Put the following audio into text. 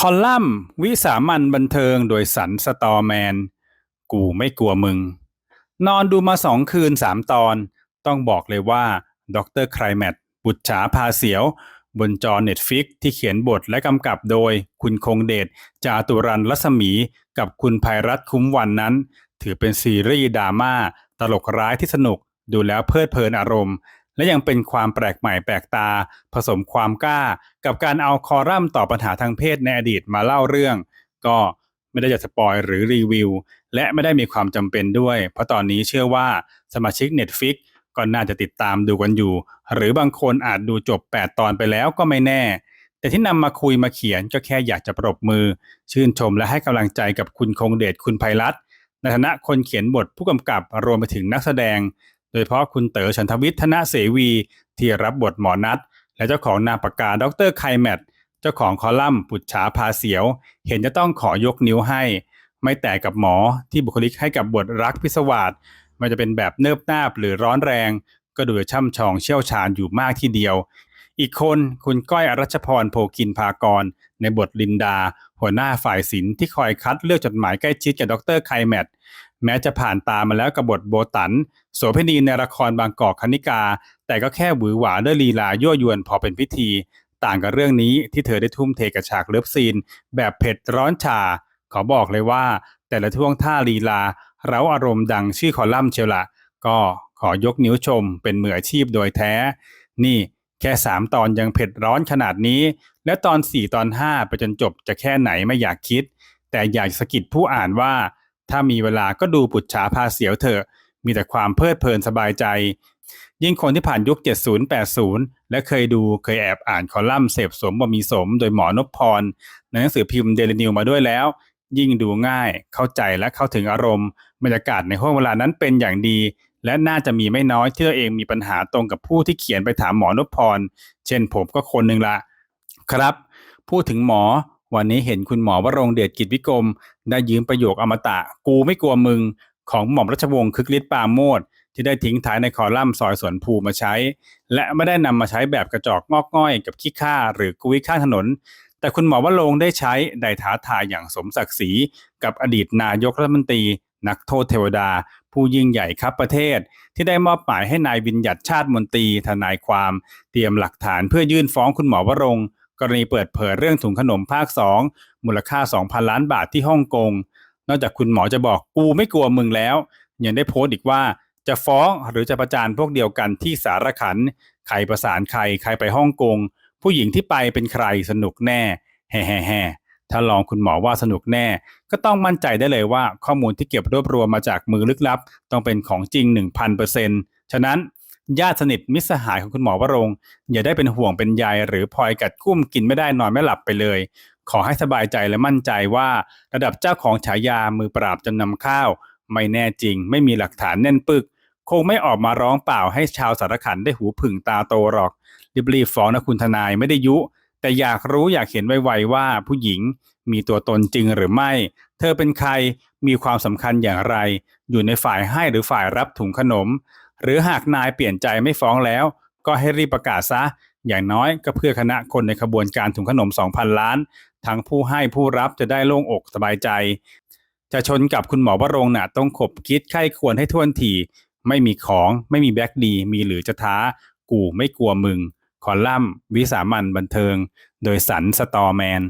คอลัมน์วิสามันบันเทิงโดยสันสตอแมน กูไม่กลัวมึง นอนดูมาสองคืนสามตอน ต้องบอกเลยว่าด็อกเตอร์ไครแมทบุตรฉาพาเสียว บนจอเน็ตฟิกที่เขียนบทและกำกับโดยคุณคงเดชจาตุรันรัศมีกับคุณภัยรัตคุ้มวันนั้น ถือเป็นซีรีส์ดราม่าตลกร้ายที่สนุกดูแล้วเพลิดเพลินอารมณ์ และยังเป็นความแปลกใหม่แปลกตา ผสมความกล้า กับการเอาคอรัมน์ต่อปัญหาทางเพศในอดีตมาเล่าเรื่อง ก็ไม่ได้จะสปอยหรือรีวิว และไม่ได้มีความจำเป็นด้วย เพราะตอนนี้เชื่อว่าสมาชิก Netflix ก็น่าจะติดตามดูกันอยู่ หรือบางคนอาจดูจบ 8 ตอนไปแล้วก็ไม่แน่ แต่ที่นำมาคุยมาเขียนก็แค่อยากจะปรบมือ ชื่นชมและให้กำลังใจกับคุณคงเดชคุณไพรัตน์ในฐานะคนเขียนบทผู้กำกับรวมไปถึงนักแสดง ดยเฉพาะคุณเต๋อฉันทวิทย์ธนเสวี ที่รับบทหมอนัทและเจ้าของนามปากกาดรไคแมทเจ้าของคอลัมน์ปุจฉาพาเสียว เห็นจะต้องขอยกนิ้วให้ ไม่แต่กับหมอที่บุคลิกให้กับบทรักพิศวาสไมันจะเป็นแบบเนิบนาบหรือร้อนแรง ก็ดูช่ำชองเชี่ยวชาญอยู่มากทีเดียว อีกคนคุณก้อยอรัชพรโพกินพากร ในบทลินดา หัวหน้าฝ่ายศิลป์ที่คอยคัดเลือกจดหมายใกล้ชิดกับดรไคแมท แม้จะผ่านตามาแล้วกับบทโบตัน โสเภณีในละครบางกอกคณิกา แต่ก็แค่หวือหวาด้วยลีลายั่วยวนพอเป็นพิธี ต่างกับเรื่องนี้ที่เธอได้ทุ่มเทกับฉากเลิฟซีน แบบเผ็ดร้อนชา ขอบอกเลยว่า แต่ละท่วงท่าลีลา เร้าอารมณ์ดังชื่อคอลัมน์เชียวละก็ขอยกนิ้วชมเป็นมืออาชีพโดยแท้ นี่แค่สามตอนยังเผ็ดร้อนขนาดนี้ และตอนสี่ตอนห้าไปจนจบจะแค่ไหนไม่อยากคิด แต่อยากสะกิดผู้อ่านว่า ถ้ามีเวลาก็ดูปุจฉาพาเสียวเถอะ มีแต่ความเพลิดเพลินสบายใจ ยิ่งคนที่ผ่านยุค 70-80 และเคยดูเคยแอบอ่านคอลัมน์เสพสมบ่มีสม โดยหมอนพพร ในหนังสือพิมพ์เดลินิวมาด้วยแล้ว ยิ่งดูง่าย เข้าใจและเข้าถึงอารมณ์บรรยากาศในห้วงเวลานั้นเป็นอย่างดี และน่าจะมีไม่น้อยที่ตัวเองมีปัญหาตรงกับผู้ที่เขียนไปถามหมอนพพร เช่นผมก็คนหนึ่งละครับ พูดถึงหมอ วันนี้เห็นคุณหมอวรงเดชกิจวิกรม ได้ยืมประโยคอมตะ กูไม่กลัวมึง ของหม่อมราชวงศ์คึกฤทธิ์ปาโมดที่ได้ทิ้งท้ายในคอลัมน์ซอยสวนภูมาใช้ และไม่ได้นำมาใช้แบบกระจอกงอกง่อยกับขี้ข้าหรือกุยข้างถนน แต่คุณหมอวรงได้ใช้ได้ท้าทายอย่างสมศักดิ์ศรีกับอดีตนายกรัฐมนตรี นักโทษเทวดา ผู้ยิ่งใหญ่ครับประเทศ ที่ได้มอบหมายให้นายวินยัตชาติมนตรีทนายความ เตรียมหลักฐานเพื่อยื่นฟ้องคุณหมอวรง กรณีเปิดเผยเรื่องถุงขนมภาค 2 มูลค่า 2,000 ล้านบาทที่ฮ่องกง นอกจากคุณหมอจะบอกกูไม่กลัวมึงแล้ว ยังได้โพสต์อีกว่าจะฟ้องหรือจะประจานพวกเดียวกันที่สารขัน ใครประสานใครใครไปฮ่องกง ผู้หญิงที่ไปเป็นใครสนุกแน่ แฮ่แฮ่แฮ่ถ้าลองคุณหมอว่าสนุกแน่ ก็ต้องมั่นใจได้เลยว่าข้อมูลที่เก็บรวบรวมมาจากมือลึกลับ ต้องเป็นของจริง 1,000%ฉะนั้น ญาติสนิทมิตรสหายของคุณหมอวรงอย่าได้เป็นห่วงเป็นใยหรือพลอยกัดกุ้มกินไม่ได้นอนไม่หลับไปเลย ขอให้สบายใจและมั่นใจว่า ระดับเจ้าของฉายามือปราบจำนำข้าว ไม่แน่จริง ไม่มีหลักฐานแน่นปึก คงไม่ออกมาร้องเปล่าให้ชาวสารขันได้หูผึ่งตาโตหรอกรีบๆฟ้องนะคุณทนายไม่ได้ยุ แต่อยากรู้อยากเห็นไวๆว่าผู้หญิงมีตัวตนจริงหรือไม่ เธอเป็นใครมีความสำคัญอย่างไร อยู่ในฝ่ายให้หรือฝ่ายรับถุงขนม หรือหากนายเปลี่ยนใจไม่ฟ้องแล้ว ก็ให้รีบประกาศซะ อย่างน้อยก็เพื่อคณะคนในขบวนการถุงขนม 2,000 ล้าน ทั้งผู้ให้ผู้รับจะได้โล่งอกสบายใจ จะชนกับคุณหมอวรงค์น่ะต้องขบคิดไข้ควรให้ท่วนทีไม่มีของไม่มีแบ็กดี มีหรือจะท้า กูไม่กลัวมึง คอลัมน์วิสามันบันเทิง โดยสันสตอแมน